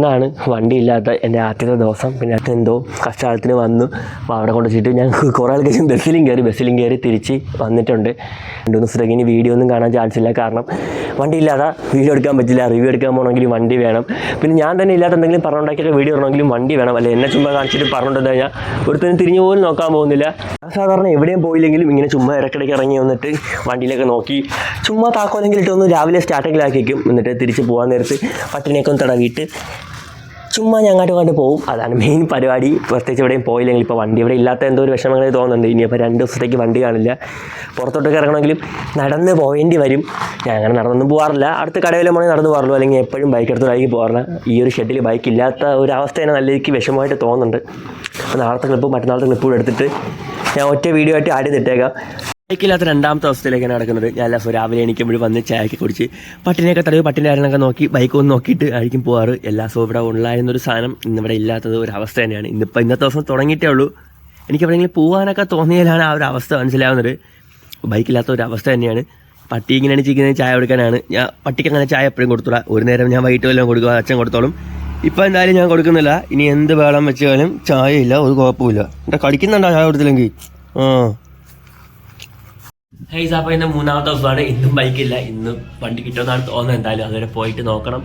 ഇന്നാണ് വണ്ടിയില്ലാത്ത എന്റെ ആദ്യത്തെ ദിവസം. പിന്നെ എന്തോ കഷ്ടകാലത്തിന് വന്നു. അപ്പോൾ അവിടെ കൊണ്ട് വെച്ചിട്ട് ഞാൻ കുറേ ആൾ കഴിച്ചും ബസ്സിലും കയറി ബസ്സിലും കയറി തിരിച്ച് വന്നിട്ടുണ്ട്. രണ്ടു ദിവസത്തേക്ക് ഇനി വീഡിയോ ഒന്നും കാണാൻ ചാൻസ് ഇല്ല. കാരണം വണ്ടി ഇല്ലാതെ വീഡിയോ എടുക്കാൻ പറ്റില്ല. റിവ്യൂ എടുക്കാൻ പോകണമെങ്കിൽ വണ്ടി വേണം. പിന്നെ ഞാൻ തന്നെ ഇല്ലാത്ത എന്തെങ്കിലും പറഞ്ഞുണ്ടാക്കിയൊക്കെ വീഡിയോ ഇടണമെങ്കിലും വണ്ടി വേണം. അല്ലെ? എന്നെ ചുമ്മാ കാണിച്ചിട്ട് പറഞ്ഞിട്ട് കഴിഞ്ഞാൽ ഒരുത്തനും തിരിഞ്ഞു പോലും നോക്കാൻ പോകുന്നില്ല. സാധാരണ എവിടെയും പോയില്ലെങ്കിലും ഇങ്ങനെ ചുമ്മാ ഇടയ്ക്കിടയ്ക്ക് ഇറങ്ങി വന്നിട്ട് വണ്ടിയിലൊക്കെ നോക്കി ചുമ്മാ താക്കോലെങ്കിലിട്ടൊന്ന് രാവിലെ സ്റ്റാർട്ടിങ്ങിലാക്കി വയ്ക്കും എന്നിട്ട് തിരിച്ച് പോകാൻ നേരത്ത് പട്ടിനെയൊക്കെ ഒന്ന് തടവിയിട്ട് ചുമ്മാ ഞാൻ കണ്ട് പോകും അതാണ് മെയിൻ പരിപാടി. പ്രത്യേകിച്ച് എവിടെയും പോയില്ലെങ്കിൽ ഇപ്പോൾ വണ്ടി ഇവിടെ ഇല്ലാത്ത എന്തോ ഒരു വിഷമങ്ങൾ തോന്നുന്നുണ്ട്. ഇനിയിപ്പോൾ രണ്ട് ദിവസത്തേക്ക് വണ്ടി കാണില്ല. പുറത്തോട്ടൊക്കെ ഇറങ്ങണമെങ്കിലും നടന്ന് പോകേണ്ടി വരും. ഞാൻ അങ്ങനെ നടന്നൊന്നും പോകാറില്ല അടുത്ത കടയിലും പോകണമെങ്കിൽ നടന്ന് പോകാറുള്ളൂ അല്ലെങ്കിൽ എപ്പോഴും ബൈക്ക് എടുത്ത് ബൈക്ക് പോകാറില്ല ഈ ഒരു ഷെഡിൽ ബൈക്ക് ഇല്ലാത്ത ഒരു അവസ്ഥ തന്നെ നല്ല രീതിക്ക് വിഷമമായിട്ട് തോന്നുന്നുണ്ട്. അപ്പോൾ നാളത്തെ ക്ലിപ്പും മറ്റന്നാളത്തെ ക്ലിപ്പും എടുത്തിട്ട് ഞാൻ ഒറ്റ വീഡിയോ ആയിട്ട് ആദ്യം ഇട്ടേക്കാം ബൈക്കില്ലാത്ത രണ്ടാമത്തെ അവസ്ഥയിലേക്കാണ് നടക്കുന്നത്. ഞാൻ എല്ലാ ദിവസവും രാവിലെ എണീക്കുമ്പോൾ വന്ന് ചായക്ക് കുടിച്ച് പട്ടിനെയൊക്കെ തടവ് പട്ടിന്റെ കാര്യങ്ങളൊക്കെ നോക്കി ബൈക്ക് ഒന്ന് നോക്കിയിട്ട് ആയിരിക്കും പോകാറ് എല്ലാ ദിവസവും ഇവിടെ ഉണ്ടായിരുന്നൊരു സാധനം ഇന്നിവിടെ ഇല്ലാത്തത് ഒരു അവസ്ഥ തന്നെയാണ്. ഇന്നിപ്പോൾ ഇന്നത്തെ ദിവസം തുടങ്ങിയിട്ടേ ഉള്ളൂ. എനിക്ക് എവിടെയെങ്കിലും പോകാനൊക്കെ തോന്നിയാലാണ് ആ ഒരു അവസ്ഥ മനസ്സിലാവുന്നത്. ബൈക്കില്ലാത്ത ഒരു അവസ്ഥ തന്നെയാണ്. പട്ടി ഇങ്ങനെ എണീച്ചിരിക്കുന്നത് ചായ കൊടുക്കാനാണ്. ഞാൻ പട്ടിക്ക് അങ്ങനെ ചായ എപ്പോഴും കൊടുത്തോളാം ഒരു നേരം ഞാൻ വൈകിട്ട് വല്ലതും കൊടുക്കുക അച്ഛൻ കൊടുത്തോളും. ഇപ്പോൾ എന്തായാലും ഞാൻ കൊടുക്കുന്നില്ല. ഇനി എന്ത് വേളം വെച്ചാലും ചായ ഇല്ല ഒരു കുഴപ്പമില്ല എന്താ കടിക്കുന്നുണ്ടോ ചായ കൊടുത്തില്ലെങ്കിൽ? ആ. ഹൈസ് അപ്പോൾ ഇന്ന് മൂന്നാമത്തെ ദിവസമാണ്. ഇന്നും ബൈക്കില്ല ഇന്ന് വണ്ടി കിട്ടുമെന്നാണ് തോന്നുന്നത്. എന്തായാലും അതുവരെ പോയിട്ട് നോക്കണം.